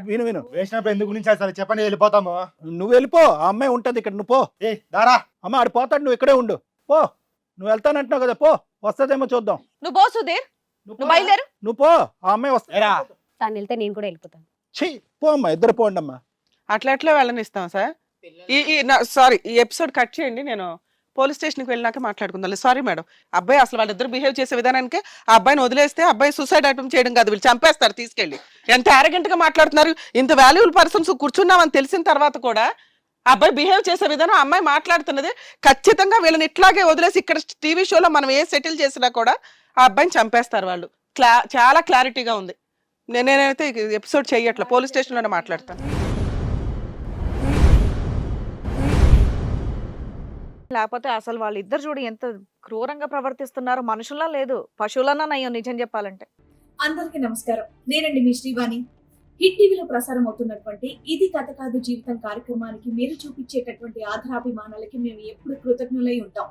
విను విను. వేసినప్పుడు ఎందుకు గురించి అసలు చెప్పండి వెళ్ళిపోతాము. నువ్వు వెళ్ళిపో ఆ అమ్మాయి ఉంటది ఇక్కడ నువ్వు పో. ఏ దారా. అమ్మ ఆడు పోతాడు నువ్వు ఇక్కడే ఉండు. పో. నువ్వు వెళ్తానంటున్నావు కదా పో. వస్తదేమో చూద్దాం. నువ్వు పో సుధీర్. నువ్వు నువ్వు పో. బయలుదేరు. నువ్వు పో ఆ అమ్మాయి వస్తా. తను వెళ్తే నేను కూడా వెళ్ళిపోతాను. ఛీ పో అమ్మా ఇద్దరు పోండి అమ్మా అట్లా ఎట్లా వెళ్ళనిస్తాం సార్. ఈ సారీ ఈ ఎపిసోడ్ కట్ చేయండి నేను పోలీస్ స్టేషన్కి వెళ్ళినాక మాట్లాడుకుందాం సారీ మేడం. అబ్బాయి అసలు వాళ్ళిద్దరు బిహేవ్ చేసే విధానానికి ఆ అబ్బాయిని వదిలేస్తే అబ్బాయి సూసైడ్ అటెంప్ట్ చేయడం కాదు. వీళ్ళు చంపేస్తారు తీసుకెళ్ళి. ఎంత arrogant గా మాట్లాడుతున్నారు. ఇంత వాల్యూబుల్ పర్సన్స్ కూర్చున్నామని తెలిసిన తర్వాత కూడా అబ్బాయి బిహేవ్ చేసే విధానం అమ్మాయి మాట్లాడుతున్నది ఖచ్చితంగా వీళ్ళని ఇట్లాగే వదిలేసి ఇక్కడ టీవీ షోలో మనం ఏ సెటిల్ చేసినా కూడా ఆ అబ్బాయిని చంపేస్తారు వాళ్ళు. క్లా చాలా క్లారిటీగా ఉంది. నేనైతే ఎపిసోడ్ చేయట్లా. పోలీస్ స్టేషన్లోనే మాట్లాడతాను. లేకపోతే అసలు వాళ్ళిద్దరు చూడు ఎంత క్రూరంగా ప్రవర్తిస్తున్నారు మనుషుల్లా లేదు పశువులన్నా నయ్యో నిజం చెప్పాలంటే. అందరికీ నమస్కారం. నేనండి మీ శ్రీవాణి. హిట్ టీవీలో ప్రసారం అవుతున్నటువంటి ఇది కథ కాదు జీవితం కార్యక్రమానికి మీరు చూపించేటటువంటి ఆధారాభిమానాలకి మేము ఎప్పుడు కృతజ్ఞులై ఉంటాం.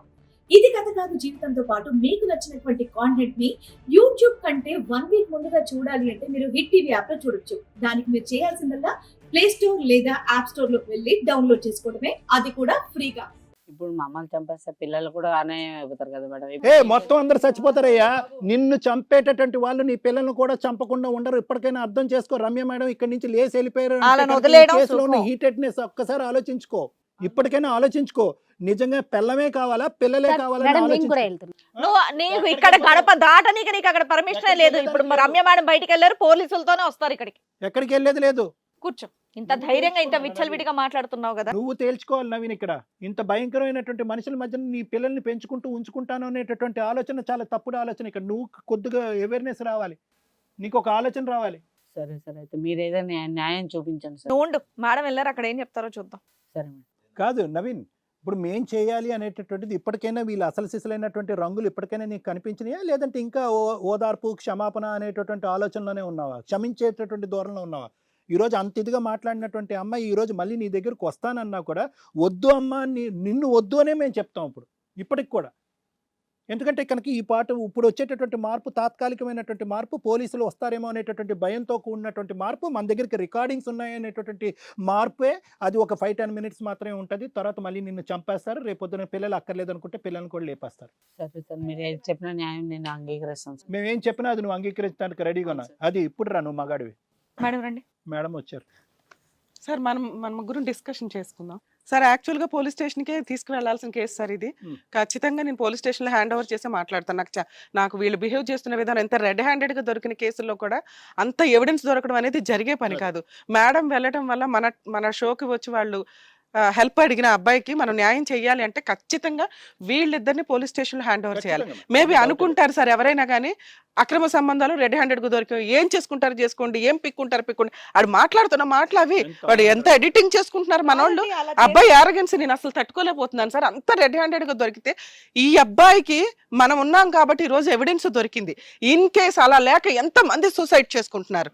ఇది కథ కాదు జీవితంతో పాటు మీకు నచ్చినటువంటి కాంటెంట్ని యూట్యూబ్ కంటే వన్ వీక్ ముందుగా చూడాలి అంటే మీరు హిట్ టీవీ యాప్లో చూడొచ్చు. దానికి మీరు చేయాల్సిందల్లా ప్లే స్టోర్ లేదా యాప్ స్టోర్లోకి వెళ్ళి డౌన్లోడ్ చేసుకోవడమే. అది కూడా ఫ్రీగా. ఇప్పుడు మమ్మల్ని చంపేస్తే పిల్లలు కూడా అన్యాయం అయిపోతారు కదా మేడం. ఏ మొత్తం అందరు చచ్చిపోతారయ్యా. నిన్ను చంపేటటువంటి వాళ్ళు నీ పిల్లల్ని కూడా చంపకుండా ఉండరు. ఇప్పటికైనా అర్థం చేసుకో. రమ్య మేడం ఇక్కడ నుంచి లేసి వెళ్ళిపోయారు. హీటెడ్నెస్ ఒక్కసారి ఆలోచించుకో. ఇప్పటికైనా ఆలోచించుకో. నిజంగా పిల్లమే కావాలా? పిల్లలే వెళ్తున్నాను నువ్వు నీకు ఇక్కడ గడప దాటనీకి నీకు అక్కడ పర్మిషన్ లేదు. ఇప్పుడు రమ్య మేడం బయటికి వెళ్ళారు పోలీసులతోనే వస్తారు ఇక్కడికి. ఎక్కడికి వెళ్ళేది లేదు. కూర్చో. ఇంత ధైర్యంగా ఇంత విచ్చలవిడిగా మాట్లాడుతున్నావు కదా. నువ్వు తేల్చుకోవాలి నవీన్ ఇక్కడ. ఇంత భయంకరమైనటువంటి మనుషుల మధ్య నీ పిల్లల్ని పెంచుకుంటూ ఉంచుకుంటాను అనేటటువంటి ఆలోచన చాలా తప్పుడు ఆలోచన ఇక్కడ. నువ్వు కొద్దిగా అవేర్నెస్ రావాలి. నీకు ఒక ఆలోచన రావాలి. సరే సరే. అయితే మీరు ఏదైనా న్యాయం- చూపించండి సార్. నువ్వు ఉండు. మేడం వెళ్ళారు అక్కడ ఏం చెప్తారో చూద్దాం. సరే మేడం. కాదు నవీన్ ఇప్పుడు మేం చేయాలి అనేటటువంటిది ఇప్పటికైనా వీళ్ళు అసలు సిసలైనటువంటి రంగులు ఇప్పటికైనా నీకు కనిపించినాయా? లేదంటే ఇంకా ఓ- ఓదార్పు క్షమాపణ అనేటటువంటి ఆలోచనలోనే ఉన్నావా? క్షమించేటటువంటి దూరంలో ఉన్నావా? ఈ రోజు అంత ఇదిగా మాట్లాడినటువంటి అమ్మాయి ఈ రోజు మళ్ళీ నీ దగ్గరకు వస్తానన్నా కూడా వద్దు అమ్మా నిన్ను వద్దు అనే మేము చెప్తాం ఇప్పుడు ఇప్పటికి కూడా. ఎందుకంటే కనుక ఈ పాట ఇప్పుడు వచ్చేటటువంటి మార్పు తాత్కాలికమైనటువంటి మార్పు పోలీసులు వస్తారేమో అనేటటువంటి భయంతో కూడినటువంటి మార్పు మన దగ్గరికి రికార్డింగ్స్ ఉన్నాయనేటటువంటి మార్పే అది ఒక ఫైవ్ టెన్ మినిట్స్ మాత్రమే ఉంటుంది. తర్వాత మళ్ళీ నిన్ను చంపేస్తారు. రేపు పొద్దున పిల్లలు అక్కర్లేదు అనుకుంటే పిల్లల్ని కూడా లేపేస్తారు. మీరు చెప్పిన న్యాయం నేను అంగీకరిస్తాను మేము ఏం చెప్పినా అది నువ్వు అంగీకరించడానికి రెడీగా ఉన్నా. అది ఇప్పుడు రా నువ్వు మగాడివి. మేడం రండి. మేడం వచ్చారు. సార్ మనం మన ముగ్గురు డిస్కషన్ చేసుకుందాం. సార్ యాక్చువల్గా పోలీస్ స్టేషన్కే తీసుకువెళ్ళాల్సిన కేసు సార్ ఇది. ఖచ్చితంగా నేను పోలీస్ స్టేషన్లో హ్యాండ్ ఓవర్ చేసి మాట్లాడతాను. నాకు నాకు వీళ్ళు బిహేవ్ చేస్తున్న విధానం ఎంత రెడ్ హ్యాండెడ్గా దొరికిన కేసుల్లో కూడా అంత ఎవిడెన్స్ దొరకడం అనేది జరిగే పని కాదు. మేడం వెళ్ళడం వల్ల మన మన షోకి వచ్చి వాళ్ళు హెల్ప్ అడిగిన అబ్బాయికి మనం న్యాయం చేయాలి అంటే ఖచ్చితంగా వీళ్ళిద్దరిని పోలీస్ స్టేషన్లో హ్యాండ్ ఓవర్ చేయాలి. మేబీ అనుకుంటారు సార్ ఎవరైనా కానీ అక్రమ సంబంధాలు రెడ్ హ్యాండెడ్గా దొరికి ఏం చేసుకుంటారు చేసుకోండి ఏం పిక్కుంటారు పిక్కుండి ఆడు మాట్లాడుతున్న మాటలు అవి వాడు ఎంత ఎడిటింగ్ చేసుకుంటున్నారు మనోళ్ళు? అబ్బాయి ఆరగెన్స్ నేను అసలు తట్టుకోలేకపోతున్నాను సార్. అంత రెడ్ హ్యాండెడ్గా దొరికితే ఈ అబ్బాయికి మనం ఉన్నాం కాబట్టి ఈ రోజు ఎవిడెన్స్ దొరికింది. ఇన్ కేస్ అలా లేక ఎంత మంది సూసైడ్ చేసుకుంటున్నారు?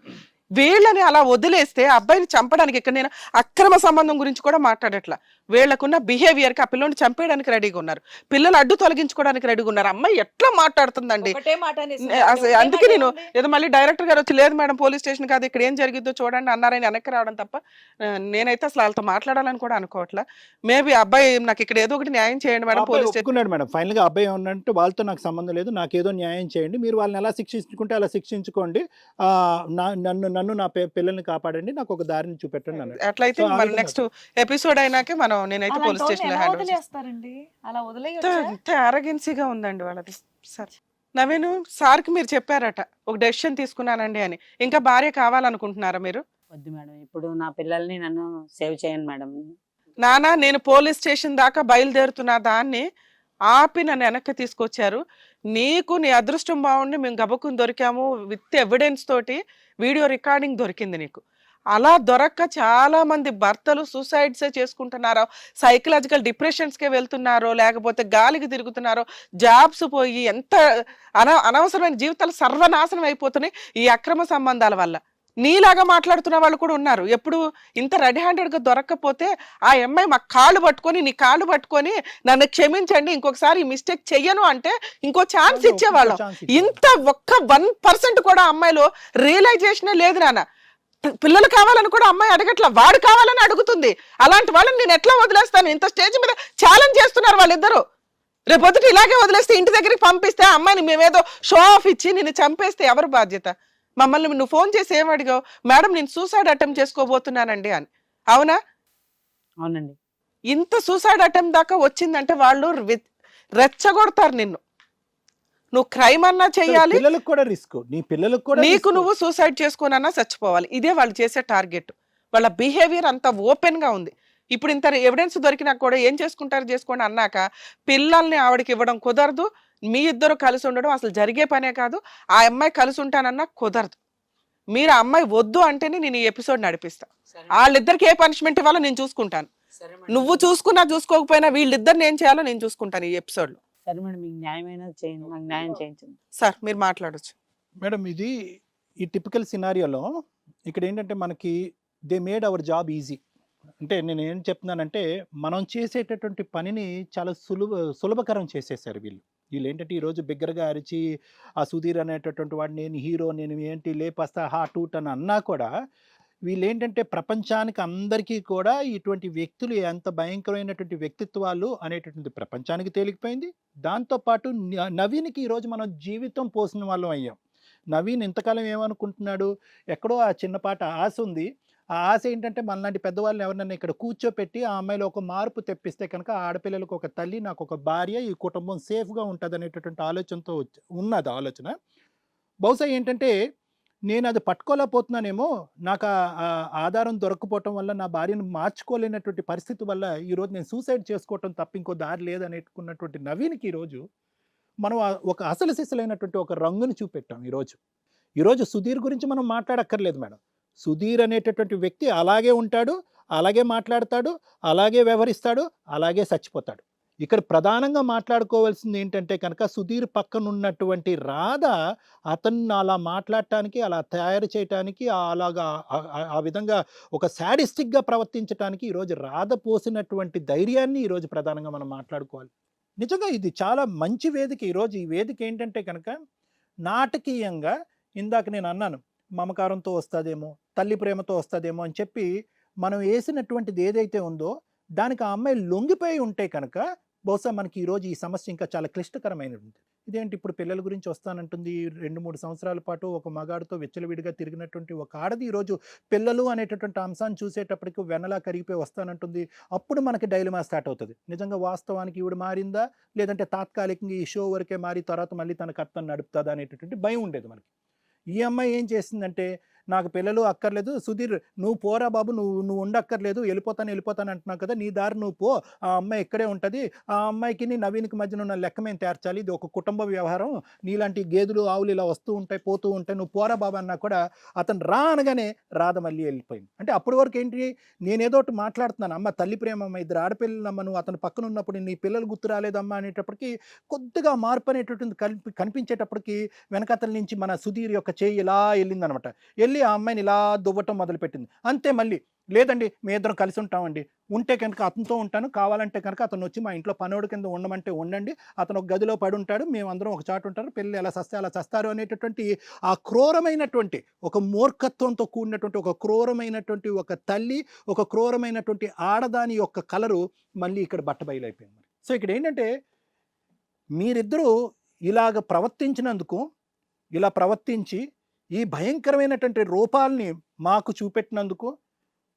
వీళ్ళని అలా వదిలేస్తే ఆ అబ్బాయిని చంపడానికి ఇక్కడ నేను అక్రమ సంబంధం గురించి కూడా మాట్లాడట్లా. వీళ్ళకున్న బిహేవియర్కి ఆ పిల్లని చంపేయడానికి రెడీగా ఉన్నారు. పిల్లలు అడ్డు తొలగించుకోవడానికి రెడీగా ఉన్నారు. అమ్మాయి ఎట్లా మాట్లాడుతుందండి? ఒకటే మాట అనేసి నే- అసలు అందుకే నేను ఏదో మళ్ళీ డైరెక్టర్ గారు వచ్చి లేదు మేడం పోలీస్ స్టేషన్ కాదు. ఇక్కడ ఏం జరిగిద్దో చూడండి అన్నారని వెనక్కి రావడం తప్ప నేనైతే అసలు వాళ్ళతో మాట్లాడాలని కూడా అనుకోవట్లా. మేబీ అబ్బాయి నాకు ఇక్కడ ఏదో ఒకటి న్యాయం చేయండి మేడం పోలీస్ స్టేషన్ మేడం. ఫైనల్గా అబ్బాయి ఉన్నట్టు వాళ్ళతో నాకు సంబంధం లేదు. నాకు ఏదో న్యాయం చేయండి. మీరు వాళ్ళని ఎలా శిక్షించుకుంటే అలా శిక్షించుకోండి. నన్ను నన్ను నా పిల్లల్ని కాపాడండి నాకు ఒక దారిని చూపెట్టండి అన్నాడు. అట్లయితే విధంగా- నెక్స్ట్ ఎపిసోడ్ అయినాకే మనం నేనైతే పోలీస్ స్టేషన్లో హ్యాండ్ వదిలేస్తారండి? అలా వదిలేయొచ్చా? అరగెన్సీగా ఉందండి వాళ్ళది. సార్ నవీన్ సార్కి మీరు చెప్పారట ఒక డెసిషన్ తీసుకున్నానండి అని. ఇంకా భార్య కావాలనుకుంటున్నారా మీరు? వద్దు మేడం ఇప్పుడు నా పిల్లల్ని నన్ను సేవ్ చేయండి మేడం. నానా నేను పోలీస్ స్టేషన్ దాకా బయలుదేరుతున్న దాన్ని ఆపి నన్ను వెనక్కి తీసుకొచ్చారు. నీకు నీ అదృష్టం బాగుండి మేము గబకుని దొరికాము. విత్ ఎవిడెన్స్ తోటి వీడియో రికార్డింగ్ దొరికింది నీకు. అలా దొరక్క చాలా మంది భర్తలు సూసైడ్సే చేసుకుంటున్నారో సైకలాజికల్ డిప్రెషన్స్కే వెళ్తున్నారో లేకపోతే గాలికి తిరుగుతున్నారో జాబ్స్ పోయి ఎంత అన అనవసరమైన జీవితాలు సర్వనాశనం అయిపోతున్నాయి ఈ అక్రమ సంబంధాల వల్ల. నీలాగా మాట్లాడుతున్న వాళ్ళు కూడా ఉన్నారు. ఎప్పుడు ఇంత రెడీ హ్యాండెడ్గా దొరక్కపోతే ఆ అమ్మాయి మా కాళ్ళు పట్టుకొని నీ కాళ్ళు పట్టుకొని నన్ను క్షమించండి ఇంకొకసారి ఈ మిస్టేక్ చెయ్యను అంటే ఇంకో ఛాన్స్ ఇచ్చేవాళ్ళం. ఇంత ఒక్క వన్ పర్సెంట్ కూడా అమ్మాయిలో రియలైజేషన్ లేదు నాన్న. పిల్లలు కావాలని కూడా అమ్మాయి అడగట్లా వాడు కావాలని అడుగుతుంది. అలాంటి వాళ్ళని నేను ఎట్లా వదిలేస్తాను? ఇంత స్టేజ్ మీద ఛాలెంజ్ చేస్తున్నారు వాళ్ళిద్దరు. రేపొద్దుట ఇలాగే వదిలేస్తే ఇంటి దగ్గరికి పంపిస్తే అమ్మాయిని మేమేదో షో ఆఫ్ ఇచ్చి నిన్ను చంపేస్తే ఎవరు బాధ్యత? మమ్మల్ని నువ్వు ఫోన్ చేసి ఏం అడిగావు? మేడం నేను సూసైడ్ అటెంప్ట్ చేసుకోబోతున్నానండి అని. అవునా? అవునండి. ఇంత సూసైడ్ అటెంప్ట్ దాకా వచ్చిందంటే వాళ్ళు రెచ్చగొడతారు నిన్ను. నువ్వు క్రైమ్ అన్నా చెయ్యాలి. పిల్లలకు కూడా రిస్క్. నీ పిల్లలకు కూడా నీకు. నువ్వు సూసైడ్ చేసుకోనన్నా చచ్చిపోవాలి. ఇదే వాళ్ళు చేసే టార్గెట్ వాళ్ళ బిహేవియర్ అంత ఓపెన్గా ఉంది. ఇప్పుడు ఇంత ఎవిడెన్స్ దొరికినా కూడా ఏం చేసుకుంటారు చేసుకోండి అన్నాక పిల్లల్ని ఆవిడకి ఇవ్వడం కుదరదు. మీ ఇద్దరు కలిసి ఉండడం అసలు జరిగే పనే కాదు. ఆ అమ్మాయి కలిసి ఉంటానన్నా కుదరదు. మీరు ఆ అమ్మాయి వద్దు అంటేనే నేను ఈ ఎపిసోడ్ నడిపిస్తా. వాళ్ళిద్దరికి ఏ పనిష్మెంట్ ఇవ్వాలో నేను చూసుకుంటాను. నువ్వు చూసుకున్నా చూసుకోకపోయినా వీళ్ళిద్దరిని ఏం చేయాలో నేను చూసుకుంటాను ఈ ఎపిసోడ్లో సరే మేడం మీకు న్యాయమైన చేయండి. నాకు న్యాయం చేయించండి. సార్ మీరు మాట్లాడొచ్చు. మేడం ఇది ఈ టిపికల్ సినారియోలో ఇక్కడ ఏంటంటే మనకి they made our job easy. అంటే నేను ఏం చెప్తున్నానంటే మనం చేసేటటువంటి పనిని చాలా సులభ సులభకరం చేసేసారు వీళ్ళు. వీళ్ళు ఏంటంటే ఈరోజు బిగ్గరగా అరిచి ఆ సుధీర్ అనేటటువంటి వాడు నేను హీరో నేను ఏంటి లేపస్తా హా టూట్ అని అన్నా కూడా వీళ్ళు ఏంటంటే ప్రపంచానికి అందరికీ కూడా ఇటువంటి వ్యక్తులు ఎంత భయంకరమైనటువంటి వ్యక్తిత్వాలు అనేటటువంటి ప్రపంచానికి తేలికపోయింది. దాంతోపాటు నవీన్కి ఈరోజు మనం జీవితం పోసిన వాళ్ళం అయ్యాం. నవీన్ ఇంతకాలం ఏమనుకుంటున్నాడు? ఎక్కడో ఆ చిన్నపాట ఆశ ఉంది ఆ ఆశ ఏంటంటే మనలాంటి పెద్దవాళ్ళని ఎవరినైనా ఇక్కడ కూర్చోపెట్టి ఆ అమ్మాయిలో ఒక మార్పు తెప్పిస్తే కనుక ఆడపిల్లలకు ఒక తల్లి నాకు ఒక భార్య ఈ కుటుంబం సేఫ్గా ఉంటుంది అనేటటువంటి ఆలోచనతో ఉన్నది ఆలోచన. బహుశా ఏంటంటే నేను అది పట్టుకోలేకపోతున్నానేమో నాకు ఆ- ఆధారం దొరకపోవటం వల్ల నా భార్యను మార్చుకోలేనటువంటి పరిస్థితి వల్ల ఈరోజు నేను సూసైడ్ చేసుకోవటం తప్ప ఇంకో దారి లేదనేటుకున్నటువంటి నవీన్కి ఈరోజు మనం ఒక అసలు సిసలైనటువంటి ఒక రంగును చూపెట్టాం ఈరోజు ఈరోజు సుధీర్ గురించి మనం మాట్లాడక్కర్లేదు మేడం. సుధీర్ అనేటటువంటి వ్యక్తి అలాగే ఉంటాడు అలాగే మాట్లాడతాడు అలాగే వ్యవహరిస్తాడు అలాగే చచ్చిపోతాడు. ఇక్కడ ప్రధానంగా మాట్లాడుకోవాల్సింది ఏంటంటే కనుక సుధీర్ పక్కనున్నటువంటి రాధ అతన్ని అలా మాట్లాడటానికి అలా తయారు చేయటానికి అలాగా ఆ- ఆ విధంగా ఒక శాడిస్టిక్గా ప్రవర్తించడానికి ఈరోజు రాధ పోసినటువంటి ధైర్యాన్ని ఈరోజు ప్రధానంగా మనం మాట్లాడుకోవాలి. నిజంగా ఇది చాలా మంచి వేదిక. ఈరోజు ఈ వేదిక ఏంటంటే కనుక నాటకీయంగా ఇందాక నేను అన్నాను మమకారంతో వస్తుందేమో తల్లి ప్రేమతో వస్తుందేమో అని చెప్పి మనం వేసినటువంటిది ఏదైతే ఉందో దానికి ఆ అమ్మాయి లొంగిపోయి ఉంటే కనుక బహుశా మనకి ఈరోజు ఈ సమస్య ఇంకా చాలా క్లిష్టకరమైనది ఇదేంటి ఇప్పుడు పిల్లల గురించి వస్తానంటుంది రెండు మూడు సంవత్సరాల పాటు ఒక మగాడితో విచ్చలవిడిగా తిరిగినటువంటి ఒక ఆడది ఈరోజు పిల్లలు అనేటటువంటి అంశాన్ని చూసేటప్పటికి వెనలా కరిగిపోయి వస్తానంటుంది. అప్పుడు మనకి డైలమా స్టార్ట్ అవుతుంది. నిజంగా వాస్తవానికి ఈవిడ మారిందా? లేదంటే తాత్కాలికంగా ఈ షో వరకే మారి తర్వాత మళ్ళీ తన కర్తను నడుపుతుందా అనేటటువంటి భయం ఉండేది మనకి. ఈ అమ్మాయి ఏం చేసిందంటే నాకు పిల్లలు అక్కర్లేదు. సుధీర్ నువ్వు పోరా బాబు నువ్వు నువ్వు ఉండక్కర్లేదు. వెళ్ళిపోతాను వెళ్ళిపోతాను అంటున్నావు కదా నీ దారి నువ్వు పో. ఆ అమ్మాయి ఇక్కడే ఉంటుంది. ఆ అమ్మాయికి నీ నవీన్కి మధ్యన ఉన్న లెక్క మేము తేర్చాలి. ఇది ఒక కుటుంబ వ్యవహారం. నీలాంటి గేదెలు ఆవులు ఇలా వస్తూ ఉంటాయి పోతూ ఉంటాయి నువ్వు పోరా బాబు అన్నా కూడా అతను రా అనగానే రాధ మళ్ళీ వెళ్ళిపోయింది. అంటే అప్పటి వరకు ఏంటి నేనేదో ఒకటి మాట్లాడుతున్నాను. అమ్మ తల్లి ప్రేమ అమ్మ ఇద్దరు ఆడపిల్లలమ్మ నువ్వు అతను పక్కన ఉన్నప్పుడు నీ పిల్లలు గుర్తు రాలేదమ్మా అనేటప్పటికి కొద్దిగా మార్పు అనేటటువంటి కనిపి కనిపించేటప్పటికి వెనకతల నుంచి మన సుధీర్ యొక్క చేయి ఇలా వెళ్ళిందనమాట. వెళ్ళి ఆ అమ్మాయిని ఇలా దువ్వటం మొదలుపెట్టింది. అంతే మళ్ళీ. లేదండి మీ ఇద్దరం కలిసి ఉంటామండి. ఉంటే కనుక అతనితో ఉంటాను. కావాలంటే కనుక అతను వచ్చి మా ఇంట్లో పనోడు కింద ఉండమంటే ఉండండి. అతను ఒక గదిలో పడి ఉంటాడు. మేమందరం ఒక చాటు ఉంటారు. పెళ్ళి ఎలా సస్తే అలా చస్తారు అనేటటువంటి ఆ క్రూరమైనటువంటి ఒక మూర్ఖత్వంతో కూడినటువంటి ఒక క్రూరమైనటువంటి ఒక తల్లి ఒక క్రూరమైనటువంటి ఆడదాని యొక్క కలరు మళ్ళీ ఇక్కడ బట్టబయలైపోయింది మరి. సో ఇక్కడ ఏంటంటే మీరిద్దరూ ఇలాగ ప్రవర్తించినందుకు ఇలా ప్రవర్తించి ఈ భయంకరమైనటువంటి రూపాల్ని మాకు చూపెట్టినందుకు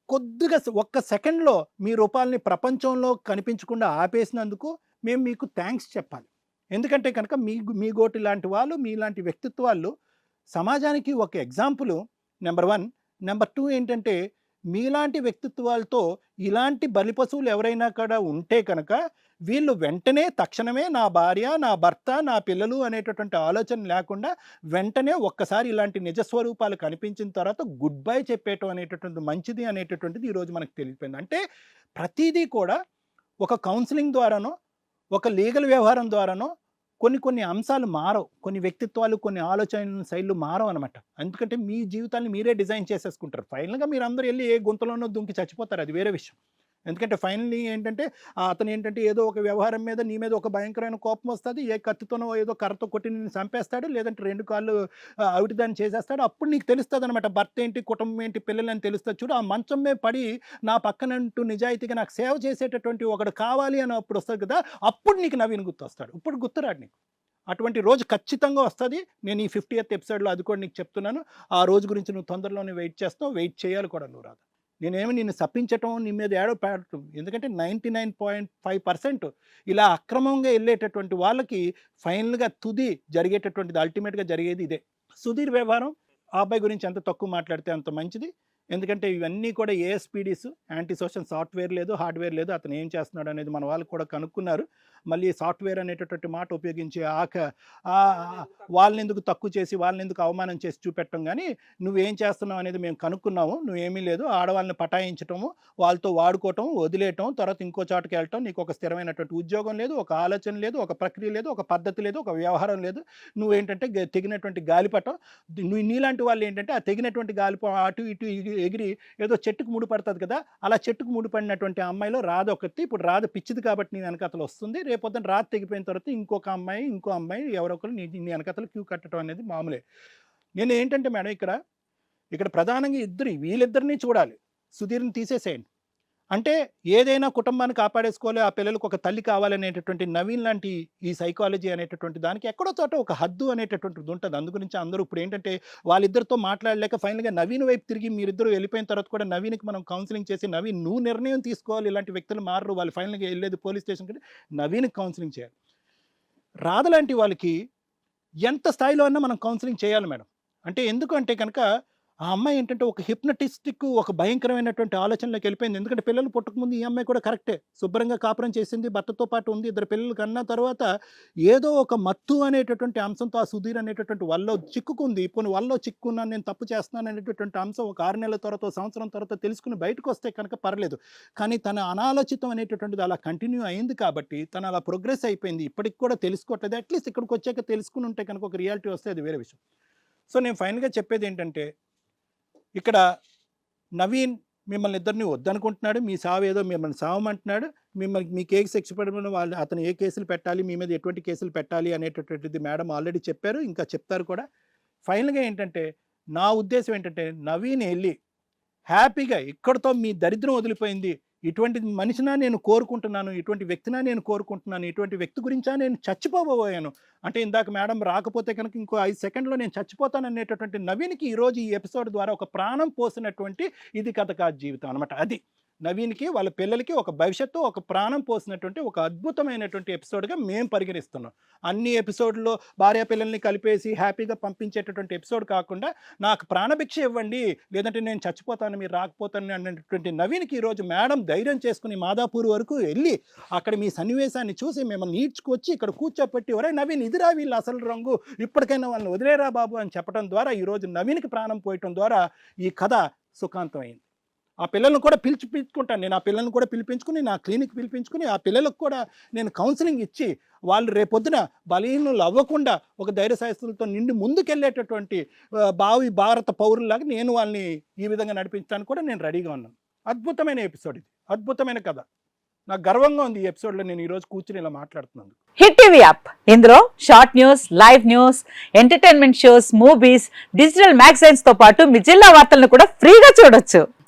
కొద్దిగా ఒక్క సెకండ్లో మీ రూపాల్ని ప్రపంచంలో కనిపించకుండా ఆపేసినందుకు మేము మీకు థ్యాంక్స్ చెప్పాలి. ఎందుకంటే కనుక మీ మీ గోటి లాంటి వాళ్ళు మీలాంటి వ్యక్తిత్వాలు సమాజానికి ఒక example number one. Number two ఏంటంటే మీలాంటి వ్యక్తిత్వాలతో ఇలాంటి బలిపశువులు ఎవరైనా కూడా ఉంటే కనుక వీళ్ళు వెంటనే తక్షణమే నా భార్య నా భర్త నా పిల్లలు అనేటటువంటి ఆలోచన లేకుండా వెంటనే ఒక్కసారి ఇలాంటి నిజస్వరూపాలు కనిపించిన తర్వాత గుడ్ బై చెప్పేయటం అనేటటువంటి మంచిది అనేటటువంటిది ఈరోజు మనకు తెలిసిపోయింది అంటే ప్రతిదీ కూడా ఒక కౌన్సిలింగ్ ద్వారానో ఒక లీగల్ వ్యవహారం ద్వారానో కొన్ని కొన్ని అంశాలు మారవు. కొన్ని వ్యక్తిత్వాలు కొన్ని ఆలోచన శైలులు మారవు అనమాట ఎందుకంటే మీ జీవితాన్ని మీరే డిజైన్ చేసేసుకుంటారు. ఫైనల్గా మీరు అందరూ వెళ్ళి ఏ గుంతలోనో దుంకి చచ్చిపోతారు. అది వేరే విషయం. ఎందుకంటే ఫైనల్లీ ఏంటంటే అతను ఏంటంటే ఏదో ఒక వ్యవహారం మీద నీ మీద ఒక భయంకరమైన కోపం వస్తుంది ఏ కత్తితోనో ఏదో కర్రతో కొట్టి నేను చంపేస్తాడు లేదంటే రెండు కాళ్ళు ఆ, అవిటి దాన్ని చేసేస్తాడు. అప్పుడు నీకు తెలుస్తుంది అనమాట భర్త ఏంటి కుటుంబం ఏంటి పిల్లలు అని తెలుస్తుంది చూడు. ఆ మంచం మీద పడి నా పక్కనంటూ నిజాయితీగా నాకు సేవ చేసేటటువంటి ఒకడు కావాలి అని అప్పుడు వస్తుంది కదా అప్పుడు నీకు నవీన్ గుర్తు వస్తాడు. ఇప్పుడు గుర్తురాడు నీకు. అటువంటి రోజు ఖచ్చితంగా వస్తుంది. నేను ఈ ఫిఫ్టీ ఎయిత్ ఎపిసోడ్లో అది కూడా నీకు చెప్తున్నాను. ఆ రోజు గురించి నువ్వు తొందరలోనే వెయిట్ చేస్తావు వెయిట్ చేయాలి కూడా నువ్వు రాదు నేనేమి నిన్ను సప్పించటం నీ మీద ఏడో పెట్టడం ఎందుకంటే ninety nine point five percent ఇలా అక్రమంగా వెళ్ళేటటువంటి వాళ్ళకి ఫైనల్గా తుది జరిగేటటువంటిది అల్టిమేట్గా జరిగేది ఇదే. సుధీర్ వ్యవహారం ఆ అబ్బాయి గురించి ఎంత తక్కువ మాట్లాడితే అంత మంచిది. ఎందుకంటే ఇవన్నీ కూడా ఏఎస్పీడీస్ యాంటీ సోషల్ సాఫ్ట్వేర్ లేదు హార్డ్వేర్ లేదు అతను ఏం చేస్తున్నాడు అనేది మన వాళ్ళు కూడా కనుక్కున్నారు. మళ్ళీ సాఫ్ట్వేర్ అనేటటువంటి మాట ఉపయోగించి ఆక వాళ్ళని ఎందుకు తక్కువ చేసి వాళ్ళని ఎందుకు అవమానం చేసి చూపెట్టడం కానీ నువ్వేం చేస్తున్నావు అనేది మేము కనుక్కున్నాము. నువ్వేమీ లేదు. ఆడవాళ్ళని పటాయించటము వాళ్ళతో వాడుకోవటం వదిలేయటం తర్వాత ఇంకో చోటకి వెళ్ళటం నీకు ఒక స్థిరమైనటువంటి ఉద్యోగం లేదు ఒక ఆలోచన లేదు ఒక ప్రక్రియ లేదు ఒక పద్ధతి లేదు ఒక వ్యవహారం లేదు. నువ్వేంటంటే తెగినటువంటి గాలిపటం నువ్వు నీలాంటి వాళ్ళు ఏంటంటే ఆ తెగినటువంటి గాలిపం అటు ఇటు ఎగి- ఎగిరి ఏదో చెట్టుకు ముడిపడుతుంది కదా అలా చెట్టుకు ముడిపడినటువంటి అమ్మాయిలో రాధ ఒకటి ఇప్పుడు రాధ పిచ్చిది కాబట్టి నీ వెనకతలు వస్తుంది. రేపొద్దున రాత్రి తెగిపోయిన తర్వాత ఇంకొక అమ్మాయి ఇంకో అమ్మాయి ఎవరో ఒకరు నీ నీ వెనకతలు క్యూ కట్టడం అనేది మామూలే. నేను ఏంటంటే మేడం ఇక్కడ ఇక్కడ ప్రధానంగా ఇద్దరు వీళ్ళిద్దరిని చూడాలి. సుధీర్ని తీసేసేయండి. అంటే ఏదైనా కుటుంబాన్ని కాపాడేసుకోవాలి ఆ పిల్లలకు ఒక తల్లి కావాలనేటటువంటి నవీన్ లాంటి ఈ సైకాలజీ అనేటటువంటి దానికి ఎక్కడో చోట ఒక హద్దు అనేటటువంటిది ఉంటుంది. అందు గురించి అందరూ ఇప్పుడు ఏంటంటే వాళ్ళిద్దరితో మాట్లాడలేక ఫైనల్గా నవీన్ వైపు తిరిగి మీరిద్దరు వెళ్ళిపోయిన తర్వాత కూడా నవీన్కి మనం కౌన్సిలింగ్ చేసి నవీన్ నువ్వు నిర్ణయం తీసుకోవాలి. ఇలాంటి వ్యక్తులు మారరు. వాళ్ళు ఫైనల్గా వెళ్ళేది పోలీస్ స్టేషన్కి నవీన్కి కౌన్సిలింగ్ చేయాలి. రాధ లాంటి వాళ్ళకి ఎంత స్థాయిలో అన్నా మనం కౌన్సిలింగ్ చేయాలి మేడం. అంటే ఎందుకంటే కనుక ఆ అమ్మాయి ఏంటంటే ఒక హిప్నటిస్టిక్ ఒక భయంకరమైనటువంటి ఆలోచనలోకి వెళ్ళిపోయింది. ఎందుకంటే పిల్లలు పుట్టకముందు ఈ అమ్మాయి కూడా కరెక్టే. శుభ్రంగా కాపురం చేసింది భర్తతో పాటు ఉంది. ఇద్దరు పిల్లలు కన్నా తర్వాత ఏదో ఒక మత్తు అనేటటువంటి అంశంతో ఆ సుధీర్ అనేటటువంటి వల్ల చిక్కుకుంది. ఇప్పుడు వల్ల చిక్కున్నాను నేను తప్పు చేస్తున్నాను అనేటటువంటి అంశం ఒక ఆరు నెలల తర్వాత సంవత్సరం తర్వాత తెలుసుకుని బయటకు వస్తే కనుక పర్లేదు. కానీ తన అనాలోచితం అనేటటువంటిది అలా కంటిన్యూ అయింది కాబట్టి తను అలా ప్రోగ్రెస్ అయిపోయింది. ఇప్పటికి కూడా తెలుసుకోవట్లేదు. అట్లీస్ట్ ఇక్కడికి వచ్చాక తెలుసుకుని ఉంటే కనుక ఒక రియాలిటీ వస్తే అది వేరే విషయం. సో నేను ఫైనల్గా చెప్పేది ఏంటంటే ఇక్కడ నవీన్ మిమ్మల్ని ఇద్దరిని వద్దనుకుంటున్నాడు. మీ సావు ఏదో మిమ్మల్ని సావమంటున్నాడు. మిమ్మల్ని మీ కేసు శిక్ష పడిన వాళ్ళు అతను ఏ కేసులు పెట్టాలి మీ మీద ఎటువంటి కేసులు పెట్టాలి అనేటటువంటిది మేడం ఆల్రెడీ చెప్పారు. ఇంకా చెప్తారు కూడా. ఫైనల్గా ఏంటంటే నా ఉద్దేశం ఏంటంటే నవీన్ వెళ్ళి హ్యాపీగా ఇక్కడితో మీ దరిద్రం వదిలిపోయింది. ఇటువంటి మనిషినా నేను కోరుకుంటున్నాను ఇటువంటి వ్యక్తినా నేను కోరుకుంటున్నాను ఇటువంటి వ్యక్తి గురించా నేను చచ్చిపోబోయాను. అంటే ఇందాక మేడం రాకపోతే కనుక ఇంకో ఐదు సెకండ్లో నేను చచ్చిపోతాను అనేటటువంటి నవీన్కి ఈరోజు ఈ ఎపిసోడ్ ద్వారా ఒక ప్రాణం పోసినటువంటి ఇది కథ కాదు జీవితం అనమాట అది నవీన్కి వాళ్ళ పిల్లలకి ఒక భవిష్యత్తు ఒక ప్రాణం పోసినటువంటి ఒక అద్భుతమైనటువంటి ఎపిసోడ్గా మేము పరిగణిస్తున్నాం. అన్ని ఎపిసోడ్లో భార్య పిల్లల్ని కలిపేసి హ్యాపీగా పంపించేటటువంటి ఎపిసోడ్ కాకుండా నాకు ప్రాణభిక్ష ఇవ్వండి లేదంటే నేను చచ్చిపోతాను మీరు రాకపోతాను అనేటువంటి నవీన్కి ఈరోజు మేడం ధైర్యం చేసుకుని మాదాపూర్ వరకు వెళ్ళి అక్కడ మీ సన్నివేశాన్ని చూసి మిమ్మల్ని ఈడ్చుకొచ్చి ఇక్కడ కూర్చోపెట్టి ఒరే నవీన్ ఇదిరా వీళ్ళు అసలు రంగు ఇప్పటికైనా వాళ్ళని వదిలేరా బాబు? అని చెప్పడం ద్వారా ఈరోజు నవీన్కి ప్రాణం పోయటం ద్వారా ఈ కథ సుఖాంతమైంది. ఆ పిల్లల్ని కూడా పిలిచి పిలుచుకుంటాను నేను ఆ పిల్లల్ని కూడా పిలిపించుకుని నా క్లినిక్ పిలిపించుకుని ఆ పిల్లలకు కూడా నేను కౌన్సిలింగ్ ఇచ్చి వాళ్ళు రేపొద్దున బలహీనులు అవ్వకుండా ఒక ధైర్య నిండి ముందుకెళ్ళేటటువంటి భావి భారత పౌరుల్లాగా నేను వాళ్ళని ఈ విధంగా నడిపించడానికి కూడా నేను రెడీగా ఉన్నాను. అద్భుతమైన ఎపిసోడ్ ఇది. అద్భుతమైన కథ. నాకు గర్వంగా ఉంది ఈ ఎపిసోడ్లో నేను ఈరోజు కూర్చుని ఇలా మాట్లాడుతున్నాను హిట్ టీవీ యాప్. ఇందులో short news live news entertainment shows movies digital మ్యాగజైన్స్తో పాటు మీ జిల్లా వార్తలను కూడా ఫ్రీగా చూడొచ్చు.